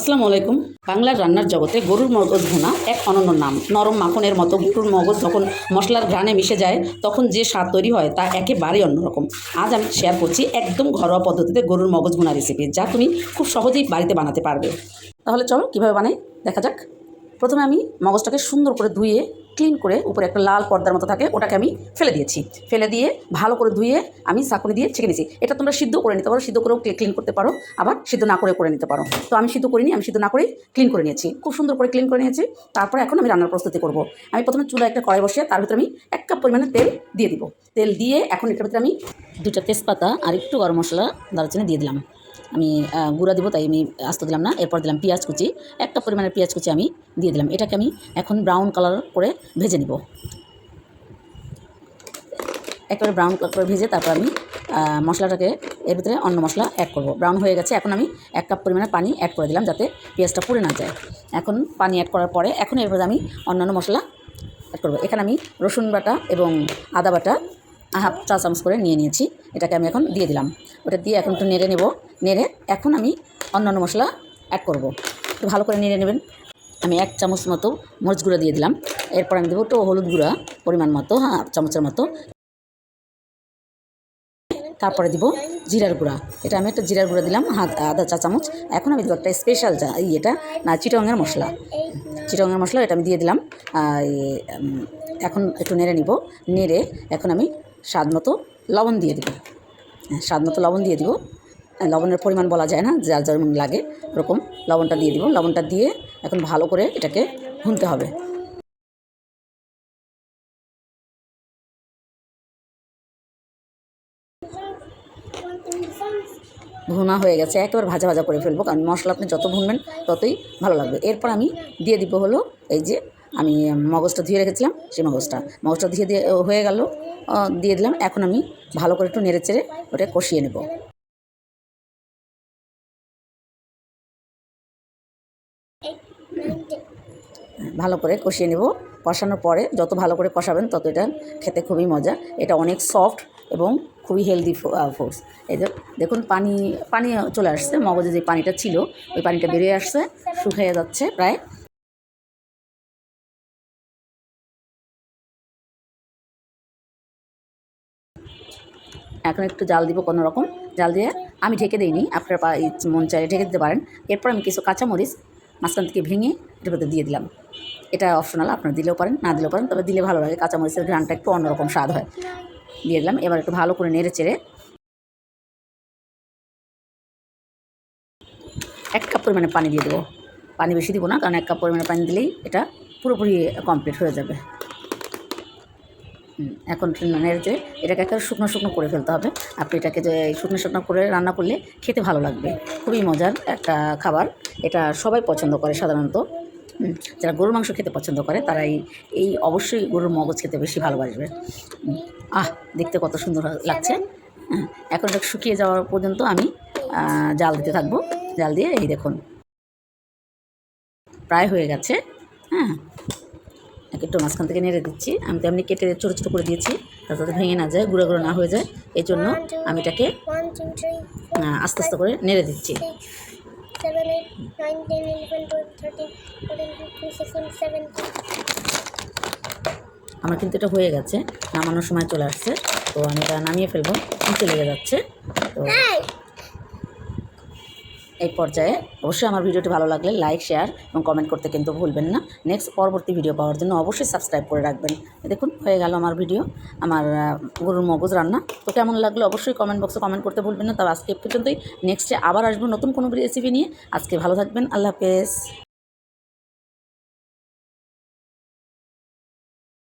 আসসালামু আলাইকুম। বাংলার রান্নার জগতে গরুর মগজ ভুনা এক অনন্য নাম। নরম মাখনের মতো গরুর মগজ যখন মশলার ঘ্রাণে মিশে যায়, তখন যে স্বাদ তৈরি হয় তা একেবারেই অন্যরকম। আজ আমি শেয়ার করছি একদম ঘরোয়া পদ্ধতিতে গরুর মগজ ভুনা রেসিপি যা তুমি খুব সহজেই বাড়িতে বানাতে পারবে। তাহলে চলো কীভাবে বানাই? দেখা যাক। প্রথমে আমি মগজটাকে সুন্দর করে ধুয়ে ক্লিন করে উপরে একটা লাল পর্দার মতো থাকে, ওটাকে আমি ফেলে দিয়েছি। ফেলে দিয়ে ভালো করে ধুয়ে আমি চাকুনি দিয়ে ছেঁকে নিয়েছি। এটা তোমরা সিদ্ধ করে নিতে পারো, সিদ্ধ করেও ক্লিন করতে পারো, আবার সিদ্ধ না করে করে নিতে পারো। তো আমি সিদ্ধ করিনি, আমি সিদ্ধ না করেই ক্লিন করে নিয়েছি। খুব সুন্দর করে ক্লিন করে নিয়েছি। তারপরে এখন আমি রান্নার প্রস্তুতি করব। আমি প্রথমে চুলা একটা কড়াই বসিয়ে তার ভিতরে আমি এক কাপ পরিমাণে তেল দিয়ে দিব। তেল দিয়ে এখন এটার ভিতরে আমি দুটা তেজপাতা আর একটু গরম মশলা, দারচিনি দিয়ে দিলাম। আমি গুঁড়া দেবো, তাই আমি আস্ত দিলাম না। এরপর দিলাম পেঁয়াজ কুচি। একটা পরিমাণের পেঁয়াজ কুচি আমি দিয়ে দিলাম। এটাকে আমি এখন ব্রাউন কালার করে ভেজে নিব। একেবারে ব্রাউন কালার করে ভেজে তারপর আমি মশলাটাকে এর ভিতরে অন্য মশলা অ্যাড করব। ব্রাউন হয়ে গেছে। এখন আমি এক কাপ পরিমাণে পানি অ্যাড করে দিলাম যাতে পেঁয়াজটা পুড়ে না যায়। এখন পানি অ্যাড করার পরে, এখন এর ভিতরে আমি অন্যান্য মশলা অ্যাড করব। এখানে আমি রসুন বাটা এবং আদা বাটা হাফ চা চামচ করে নিয়ে নিয়েছি। এটাকে আমি এখন দিয়ে দিলাম। ওটা দিয়ে এখন একটু নেড়ে নেব। নেড়ে এখন আমি অন্যান্য মশলা অ্যাড করব। একটু ভালো করে নেড়ে নেবেন। আমি এক চামচ মতো মরিচ গুঁড়া দিয়ে দিলাম। এরপর আমি দেবো একটু হলুদ গুঁড়া পরিমাণ মতো হাফ চামচের মতো। তারপরে দিব জিরার গুঁড়া। এটা আমি একটা জিরার গুঁড়া দিলাম, হাত, আধা চা চামচ। এখন আমি দেবো একটা স্পেশাল চা ইয়েটা না, চিটংয়ের মশলা। চিটংয়ের মশলা এটা আমি দিয়ে দিলাম। এখন একটু নেড়ে নিব। নেড়ে এখন আমি স্বাদ মতো লবণ দিয়ে দিব। হ্যাঁ, স্বাদ মতো লবণ দিয়ে দিব। হ্যাঁ, লবণের পরিমাণ বলা যায় না যার যেমন লাগে ওরকম লবণটা দিয়ে দিব। লবণটা দিয়ে এখন ভালো করে এটাকে ভুনতে হবে। ভুনা হয়ে গেছে একেবারে ভাজা ভাজা করে ফেলব কারণ মশলা আপনি যত ভুনবেন ততই ভালো লাগবে। এরপর আমি দিয়ে দিব হলো এই যে আমি মগজটা ধুয়ে রেখেছিলাম, সেই মগজটা। মগজটা ধুয়ে দিয়ে হয়ে গেল দিয়ে দিলাম, এখন আমি ভালো করে একটু নেড়ে চেড়ে ওটা কষিয়ে নেব। ভালো করে কষিয়ে নেব। কষানোর পরে যত ভালো করে কষাবেন, তত এটা খেতে খুবই মজা। এটা অনেক সফট এবং খুবই হেলদি ফুডস এই যে দেখুন পানি পানি চলে আসছে, মগজে যে পানিটা ছিল, ওই পানিটা বেরিয়ে আসছে শুকিয়ে যাচ্ছে প্রায় এখন একটু জাল দিব কোনো রকম। জাল দিয়ে আমি ঢেকে দিইনি, আপনার মন চাইলে ঢেকে দিতে পারেন। এরপর আমি কিছু কাঁচামরিচ মাঝখান থেকে ভেঙে এটার মধ্যে দিয়ে দিলাম। এটা অপশনাল আপনারা দিলেও পারেন, না দিলেও পারেন, তবে দিলে ভালো লাগে, কাঁচামরিচের ঘ্রানটা একটু অন্যরকম স্বাদ হয়। দিয়ে দিলাম, এবার একটু ভালো করে নেড়ে চেড়ে এক কাপ পরিমাণে পানি দিয়ে দেবো। পানি বেশি দিব না, কারণ এক কাপ পরিমাণে পানি দিলেই এটা পুরোপুরি কমপ্লিট হয়ে যাবে। এখন নেড়ে চেড়ে এটাকে একটা শুকনো শুকনো করে ফেলতে হবে। আপনি এটাকে যে শুকনো শুকনো করে রান্না করলে খেতে ভালো লাগবে। খুবই মজার একটা খাবার। এটা সবাই পছন্দ করে সাধারণত। যারা গরুর মাংস খেতে পছন্দ করে তারা এই এই অবশ্যই গরুর মগজ খেতে বেশি ভালোবাসবে। আহ, দেখতে কত সুন্দর লাগছে। হ্যাঁ এখন এটা শুকিয়ে যাওয়ার পর্যন্ত আমি জাল দিতে থাকব। জাল দিয়ে এই দেখুন। প্রায় হয়ে গেছে। হ্যাঁ একটু মাঝখান থেকে নেড়ে দিচ্ছি। আমি তো এমনি কেটে ছোটো ছোটো করে দিয়েছি তাতে ভেঙে না যায় গুঁড়ো গুঁড়ো না হয়ে যায়। এই জন্য আমি এটাকে আস্তে আস্তে করে নেড়ে দিচ্ছি. আমার কিন্তু এটা হয়ে গেছে নামানোর সময় চলে আসছে তো আমি এটা নামিয়ে ফেলব চলে যাচ্ছে তো এই পর্যায়ে অবশ্যই আমার ভিডিওটি ভালো লাগলে লাইক শেয়ার এবং কমেন্ট করতে কিন্তু ভুলবেন না। নেক্সট পরবর্তী ভিডিও পাওয়ার জন্য অবশ্যই সাবস্ক্রাইব করে রাখবেন। দেখুন, হয়ে গেল আমার ভিডিও আমার গরুর মগজ রান্না। তো কেমন লাগল অবশ্যই কমেন্ট বক্সে কমেন্ট করতে ভুলবেন না। তবে আজকে পর্যন্তই। নেক্সটে আবার আসব নতুন কোনো রেসিপি নিয়ে। আজকে ভালো থাকবেন। আল্লাহ হাফেজ।